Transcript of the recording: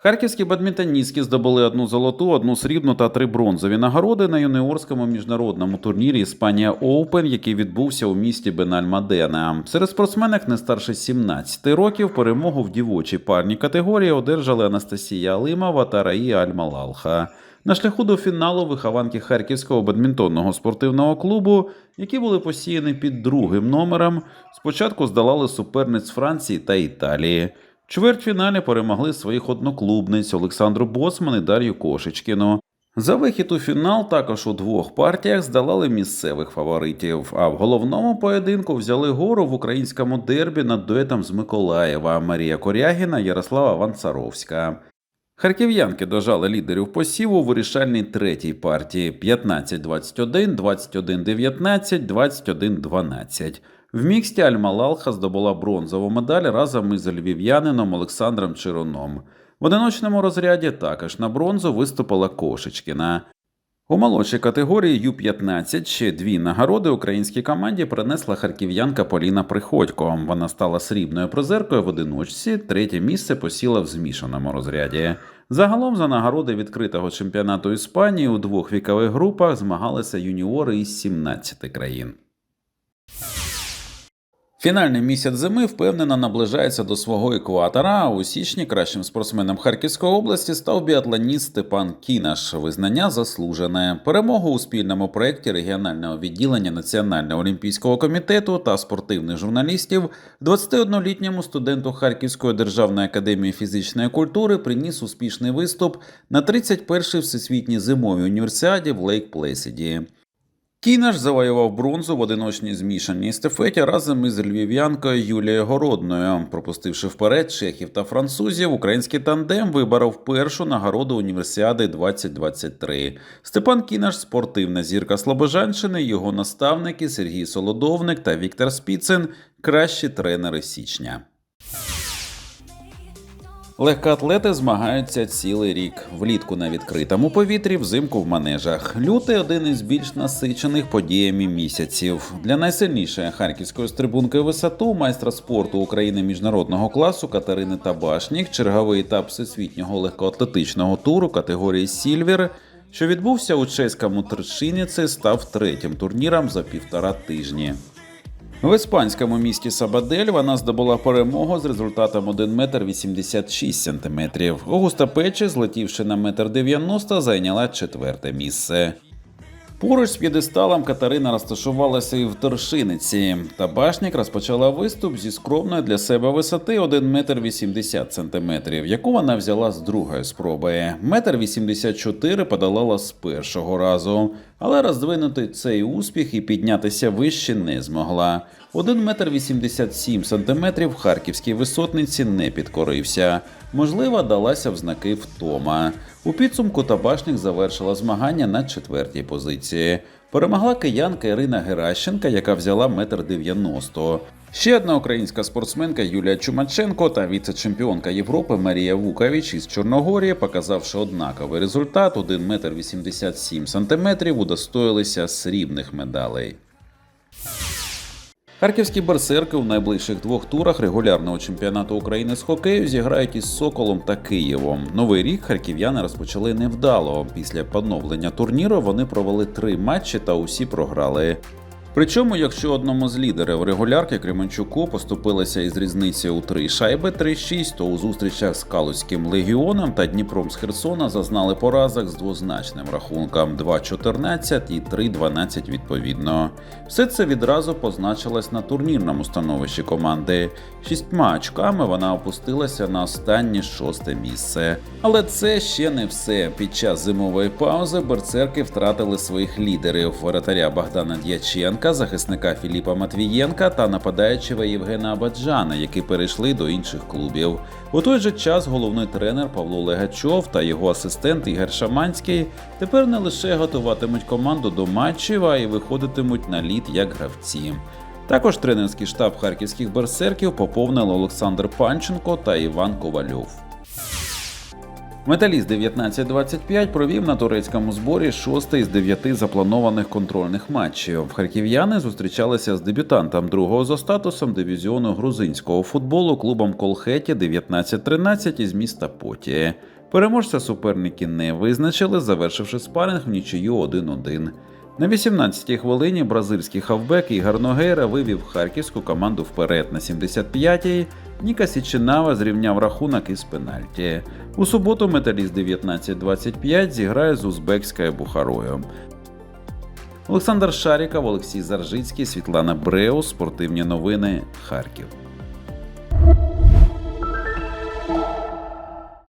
Харківські бадмінтоністки здобули одну золоту, одну срібну та три бронзові нагороди на юніорському міжнародному турнірі Іспанія Оупен, який відбувся у місті Беналь-Мадена. Серед спортсменок не старше 17 років перемогу в дівочій парній категорії одержали Анастасія Алимова та Раїа Альмалалха. На шляху до фіналу вихованки Харківського бадмінтонного спортивного клубу, які були посіяні під другим номером, спочатку здолали суперниць Франції та Італії. Чвертьфіналі перемогли своїх одноклубниць Олександру Боцман і Дар'ю Кошечкіну. За вихід у фінал також у двох партіях здолали місцевих фаворитів. А в головному поєдинку взяли гору в українському дербі над дуетом з Миколаєва Марія Корягіна Ярослава Ванцаровська. Харків'янки дожали лідерів посіву у вирішальній третій партії 15-21, 21-19, 21-12. В міксті Альмалалха здобула бронзову медаль разом із львів'янином Олександром Чироном. В одиночному розряді також на бронзу виступила Кошечкіна. У молодшій категорії Ю-15 ще дві нагороди українській команді принесла харків'янка Поліна Приходько. Вона стала срібною призеркою в одиночці, третє місце посіла в змішаному розряді. Загалом за нагороди відкритого чемпіонату Іспанії у двох вікових групах змагалися юніори із 17 країн. Фінальний місяць зими впевнено наближається до свого екватора. А у січні кращим спортсменом Харківської області став біатлоніст Степан Кінаш. Визнання заслужене. Перемогу у спільному проєкті регіонального відділення Національного олімпійського комітету та спортивних журналістів 21-літньому студенту Харківської державної академії фізичної культури приніс успішний виступ на 31-й всесвітній зимовій універсіаді в Лейк Плесіді. Кінаш завоював бронзу в одиночній змішаній естафеті разом із львів'янкою Юлією Городною. Пропустивши вперед чехів та французів, український тандем виборов першу нагороду універсіади 2023. Степан Кінаш, спортивна зірка Слобожанщини, його наставники Сергій Солодовник та Віктор Спіцин кращі тренери січня. Легкоатлети змагаються цілий рік влітку на відкритому повітрі, взимку в манежах. Лютий один із більш насичених подіями місяців. Для найсильнішої харківської стрибунки висоту майстра спорту України міжнародного класу Катерини Табашнік, черговий етап всесвітнього легкоатлетичного туру категорії Сільвер, що відбувся у чеському Тршиніці, став третім турніром за півтора тижні. В іспанському місті Сабадель вона здобула перемогу з результатом 1 метр 86 сантиметрів. Огуста Печі, злетівши на метр 90, зайняла четверте місце. Поруч з п'єдесталом Катерина розташувалася і в торшиниці. Табашник розпочала виступ зі скромної для себе висоти 1 метр 80 сантиметрів, яку вона взяла з другої спроби. Метр 84 подолала з першого разу, але роздвинути цей успіх і піднятися вище не змогла. 1 метр 87 сантиметрів харківській висотниці не підкорився. Можливо, далася в знаки втома. У підсумку табашник завершила змагання на четвертій позиції. Перемогла киянка Ірина Геращенка, яка взяла метр 90. Ще одна українська спортсменка Юлія Чумаченко та віце-чемпіонка Європи Марія Вукавіч із Чорногорії, показавши однаковий результат 1 метр 87 сантиметрів, удостоїлися срібних медалей. Харківські берсерки у найближчих двох турах регулярного чемпіонату України з хокею зіграють із Соколом та Києвом. Новий рік харків'яни розпочали невдало. Після поновлення турніру вони провели три матчі та усі програли. Причому, якщо одному з лідерів регулярки Кременчуку поступилися із різницею у три шайби 3-6, то у зустрічах з Калузьким легіоном та Дніпром з Херсона зазнали поразок з двозначним рахунком 2-14 і 3-12 відповідно. Все це відразу позначилось на турнірному становищі команди. Шістьма очками вона опустилася на останнє шосте місце. Але це ще не все. Під час зимової паузи берцерки втратили своїх лідерів воротаря Богдана Дяченка, захисника Філіпа Матвієнка та нападаючого Євгена Абаджана, які перейшли до інших клубів. У той же час головний тренер Павло Легачов та його асистент Ігор Шаманський тепер не лише готуватимуть команду до матчів, а й виходитимуть на лід як гравці. Також тренерський штаб харківських берсерків поповнили Олександр Панченко та Іван Ковальов. Металіст 1925 провів на турецькому зборі шостий з дев'яти запланованих контрольних матчів. Харків'яни зустрічалися з дебютантом другого за статусом дивізіону грузинського футболу клубом Колхеті 1913 із міста Поті. Переможця суперники не визначили, завершивши спаринг в нічию 1-1. На 18-й хвилині бразильський хавбек Ігор Ногейра вивів харківську команду вперед на 75-й. Ніка Січинава зрівняв рахунок із пенальті. У суботу металіст 19-25 зіграє з Узбекською Бухарою. Олександр Шаріков, Олексій Заржицький, Світлана Бреус. Спортивні новини. Харків.